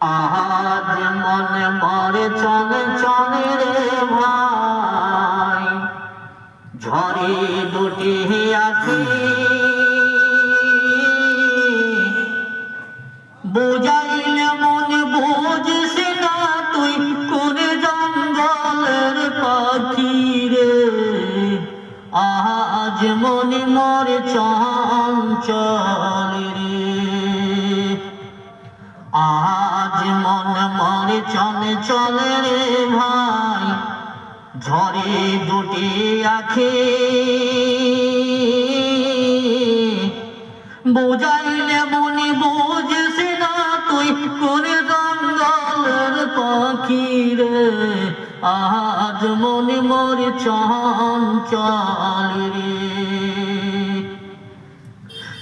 আজ মনে মরে চলে চলে রে ভাই। ঝরে দুটি আখি। বুঝাইলে মনে বুঝিস না তুই কোনে জঙ্গলের পাখি রে। আজ মনে মরে চঞ্চল। আজ মন মরে চলে চলে রে ভাই ঝরে দুটি আখি। বুঝাইলে মনে বুঝিস না তুই করে জঙ্গলের পাখি রে। আজ মনে মরে চঞ্চল রে।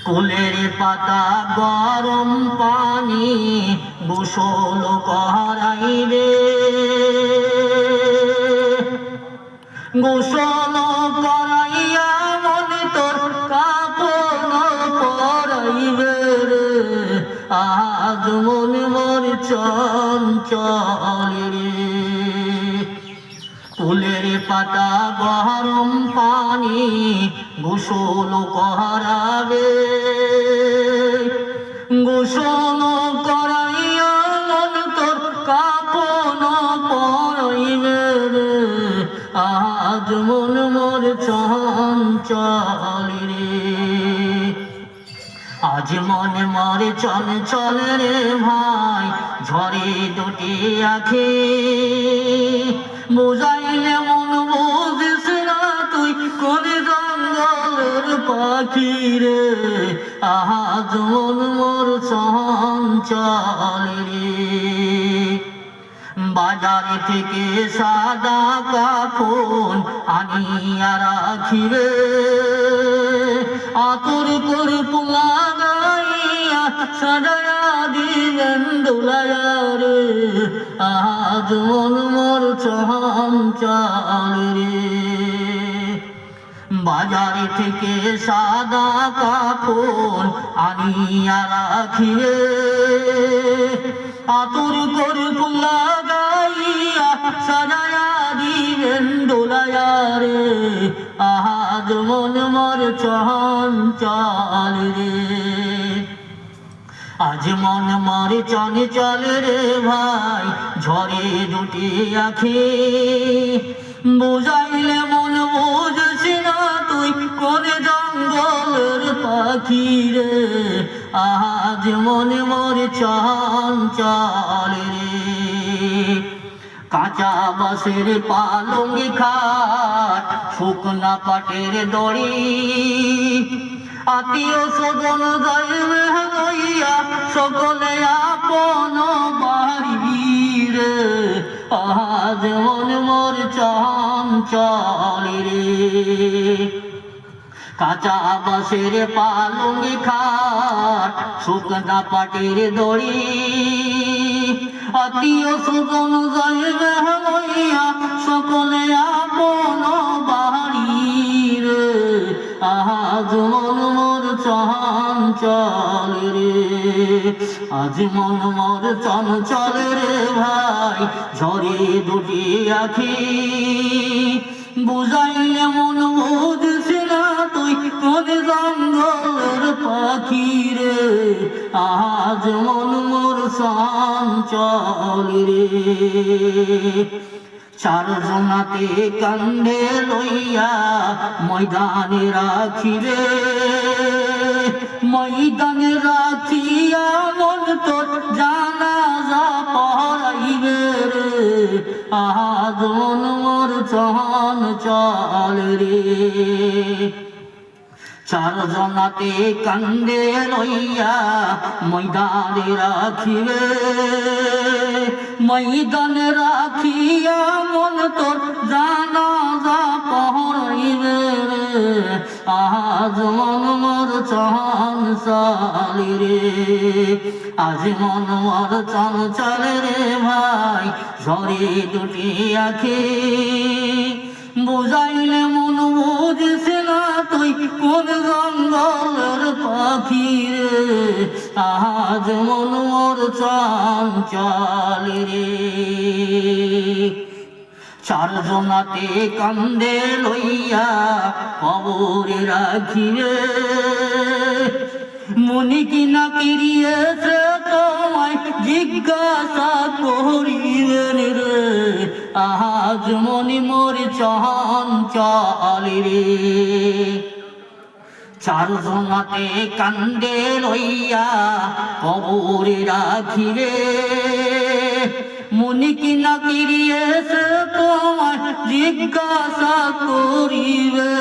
কুলের পাতা গরম পানি গোসল করাইবে। গোসল করাইয়া মনে তোর কাপড় পরাইবে রে। আজ মনে মর চঞ্চল রে। ফুলের পাতা গরম পানি গোসল করাবে। গোসল করাইয়া মন তোর কাপন পরাইবে রে। আজ মন মোর চঞ্চল রে। আজ মনে মরে চলে চলে রে ভাই ঝরে দুটি আখি। বুঝাইলে মন বুঝিস তুই, কোন জঙ্গলের পাখি রে? আজ মন মোর চঞ্চল রে বাজার থেকে সাদা কাপন আনিয়া রাখিবে আতর করে পোলা গাইয়া সাজায়া দিবেন রে আজ মন মোর চঞ্চল রে। বাজার থেকে সাদা কাপড় আনিয়া রাখিবে আতুর করে পুলা গাইয়া সাজায়া দিবেন দোলায়া রে আজ মন মর চঞ্চল রে। আজ মন মরে চলে চলে রে ভাই ঝরে দুটি আখি। বুঝাইলে মন বুঝিস না তুই, কোন জঙ্গলের পাখি রে? আজ মন মরে চঞ্চল রে। কাঁচা বাসের পালঙ্গি খাট, শুকনা পাটের দড়ি। আত্মীয় স্বজন যাইবে লইয়া সকলে আপন বাড়ি রে আজ মন মোর চঞ্চল রে কাঁচা বাসের পালঙ্গি খাট, শুকনা পাটের দড়ি। আত্মীয় স্বজন যাইবে লইয়া সকলে চঞ্চল রে। আজ মন মোর চঞ্চল রে ভাই, ঝরে দুটি আখি। বুঝাইলে মন বুঝিস না তুই কোন জঙ্গলের পাখি রে। আজ মন মোর সঞ্চল রে। চারজনাতে কান্দে লইয়া ময়দানে রাখিবে ময়দানে রাখিয়া মন তোর জানা যা পড়াইবে রে। আজ মন মোর চন চল রে। চারজনাতে কান্দে লইয়া ময়দানে রাখিবে। ময়দানে রাখিয়া মন তোর জানা আজ মন মোর চন চালি রে। আজ মন মোর চন চলে রে ভাই, ঝরে দুটি আখি। বুঝাইলে মন বুঝিস না তুই কোন জঙ্গলের পাখি রে। আজ মন মোর চঞ্চল রে। চারজনাতে কান্দে লইয়া কবরে রাখিবে। মনি কিনা কিরিয়েছে তোমায় জিজ্ঞাসা করিবেন রে। আজ মনি মোর চঞ্চল রে। চারজনাতে কান্দে লইয়া কবরে রাখিবে। মনি কি না কিরিয়েছে তোমার জিজ্ঞাসা করিবে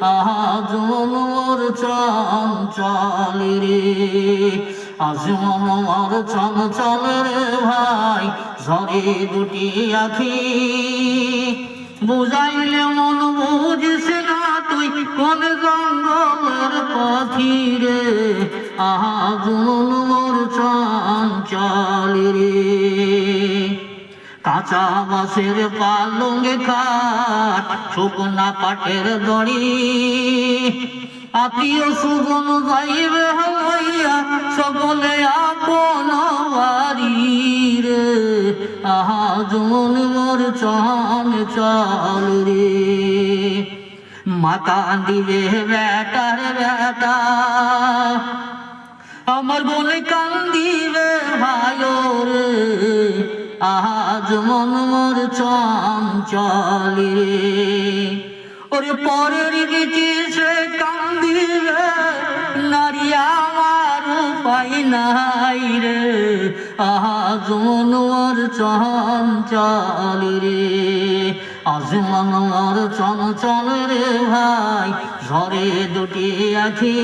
আজ মনোর চঞ্চল রে। আজ মনোর চঞ্চল রে ভাই, ঝরে দুটি আখি। বুঝাইলে মন বুঝিস না তুই, কোন জঙ্গলের পাখি রে। আহা মন মোর চঞ্চল রে। কাঁচা বাসের পালঙ্গে খাট শুকনা পাটের দড়ি। আত্মীয় সুজন যাইবে হইয়া সকলে আপন বাড়ি আজ মন মোর চন চল রে। মাতা দিবে বেটার বেটা আমার বলে কান্দিবে ভালো রে আজ মন মোর চঞ্চল। রে ওরে পরের গেছি সে কান্দিবে নারী আমার পাই নাই রে। আজ মন মোর চঞ্চল রে। আজ মন মোর চঞ্চল রে ভাই, ঝরে দুটি আখি।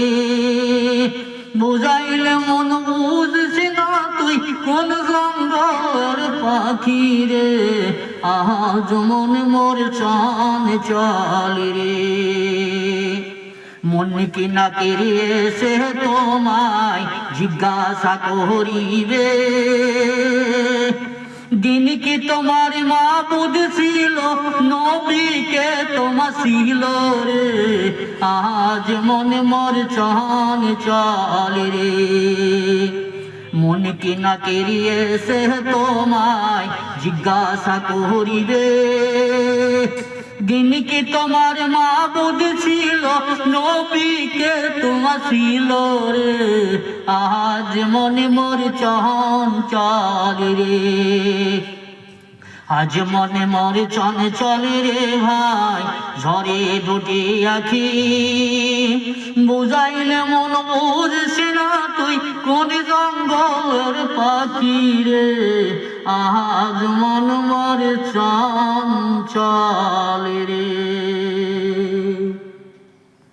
বুঝাইলে মন বুঝছি না তুই কোন জঙ্গলের পাখি রে? আজ মন মোর চান চল রে। মন কি না কেড়ে সে তোমায়? জিজ্ঞাসা করিবে। দিন কি তোমার মা বুঝছিল নবীকে তোমার ছিল রে। আজ মনে মর চন চল রে। মন কি না কেরিয়ে সে তোমায় জিজ্ঞাসা করিবে। দিন কি তোমার মা বুঝছিল নবীকে তোমার ছিল রে। আজ মনে মোর চন চল রে। আজ মনে মরে চন চলে রে ভাই ঝরে দুটি আখি।